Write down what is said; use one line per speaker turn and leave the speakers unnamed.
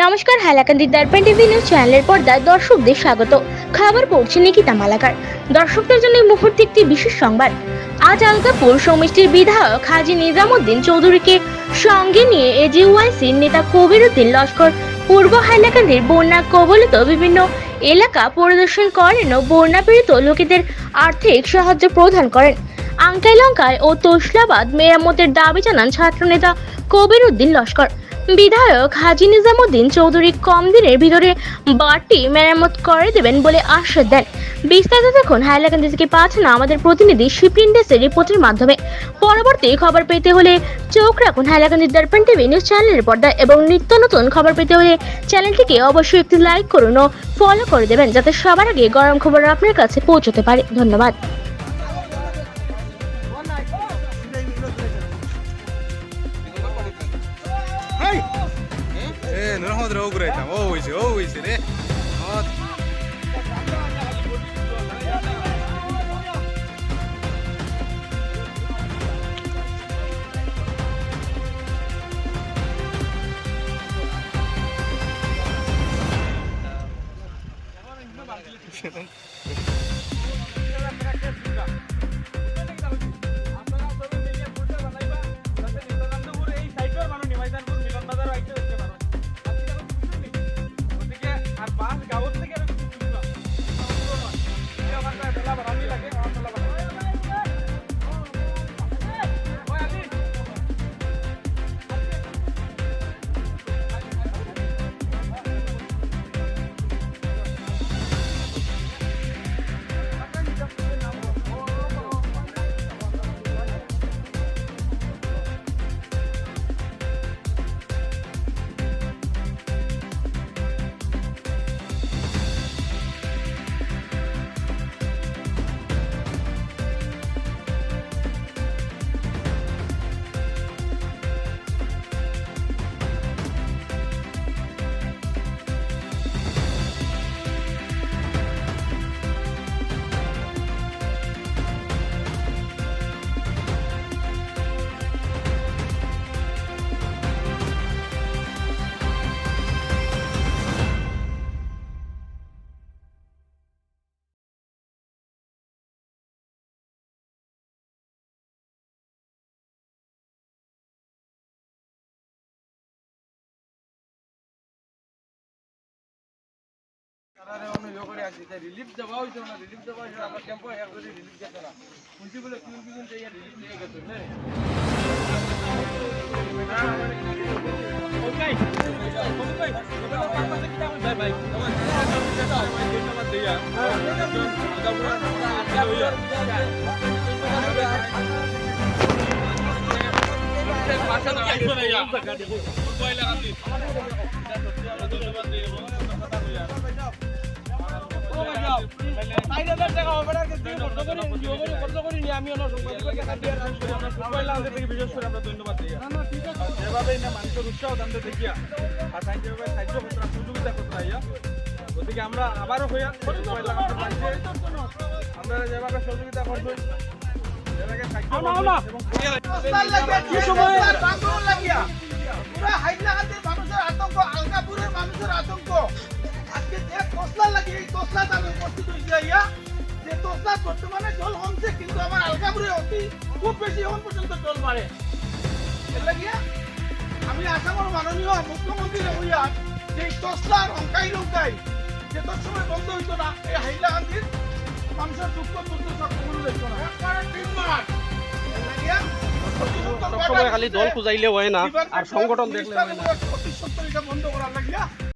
নমস্কার, হাইলাকান্দি দর্পণ TV news চ্যানেলের পর্দায় দর্শকদের স্বাগত। খবর পড়ছে নিকিতা মালাকার। দর্শকদের জন্য এই মুহূর্তে একটি বিশেষ সংবাদ। আজ আলগাপুর সমষ্টির বিধায়ক হাজি নিজামুদ্দিন চৌধুরীকে সঙ্গে নিয়ে এজিওয়াইসির নেতা কবিরুদ্দিন লস্কর পূর্ব হাইলাকান্দির বন্যা কবলিত বিভিন্ন এলাকা পরিদর্শন করেন ও বন্যা পীড়িত লোকেদের আর্থিক সাহায্য প্রদান করেন। আঙ্কাইলঙ্কায় ও তোসলাবাদ মেরামতের দাবি জানান ছাত্রনেতা কবির উদ্দিন লস্কর। বিধায়ক হাজি নিজামুদ্দিন চৌধুরী কম দিনের ভিতরে বাড়তি মেরামত করে দেবেন বলে আশ্বাস দেন। বিস্তারিত দেখুন হাইলাকান্দি থেকে পাঠানো আমাদের প্রতিনিধি শিপ্রিন ডেসের রিপোর্টের মাধ্যমে। পরবর্তী খবর পেতে হলে চোখ রাখুন হাইলাকান্দি দর্পণ টিভি নিউজ চ্যানেলের পর্দায় এবং নিত্য নতুন খবর পেতে হলে চ্যানেলটিকে অবশ্যই একটি লাইক করুন ও ফলো করে দেবেন যাতে সবার আগে গরম খবর আপনার কাছে পৌঁছতে পারে। ধন্যবাদ।
ಹೋದ್ರೆ ಹೋಗ್ರಿ ಆಯ್ತಾ ಓ ಉಯ್ಸಿ ಓ ಉಯ್ಸಿ ರೀ Thank you.
करावी लागेल হইতো না রিলিফ দেওয়া হইতো আমরা ক্যাম্পে এক করে রিলিফ দিতে না শুনছি বলে কিউন কিউন চাই রিলিফ নিয়ে না ওকাই ওকাই ভাই ভাই গতিকে আমরা আবারও হইয়া আমরা যেভাবে সহযোগিতা করব যেভাবে সাহায্য
কমছে কিন্তু আমার আলগাপুরে অতি খুব বেশি এখন পর্যন্ত জল বাড়ে। এর লাগিয়া আমি আসামের মাননীয় মুখ্যমন্ত্রী হইয়া যে তসলার অঙ্কাই লঙ্কাই যে তোর সময় বন্ধ হইতো না এই হাইলাকান্দির মানুষের দুঃখ দুঃখ সব কমল হইতো না একবারে তিন মাস এর লাগিয়া
সবসময় খালি দল খুঁজাইলে হয় না আর সংগঠন দেখলে হয় না।
অতি সত্তর এটা বন্ধ করার লাগিয়া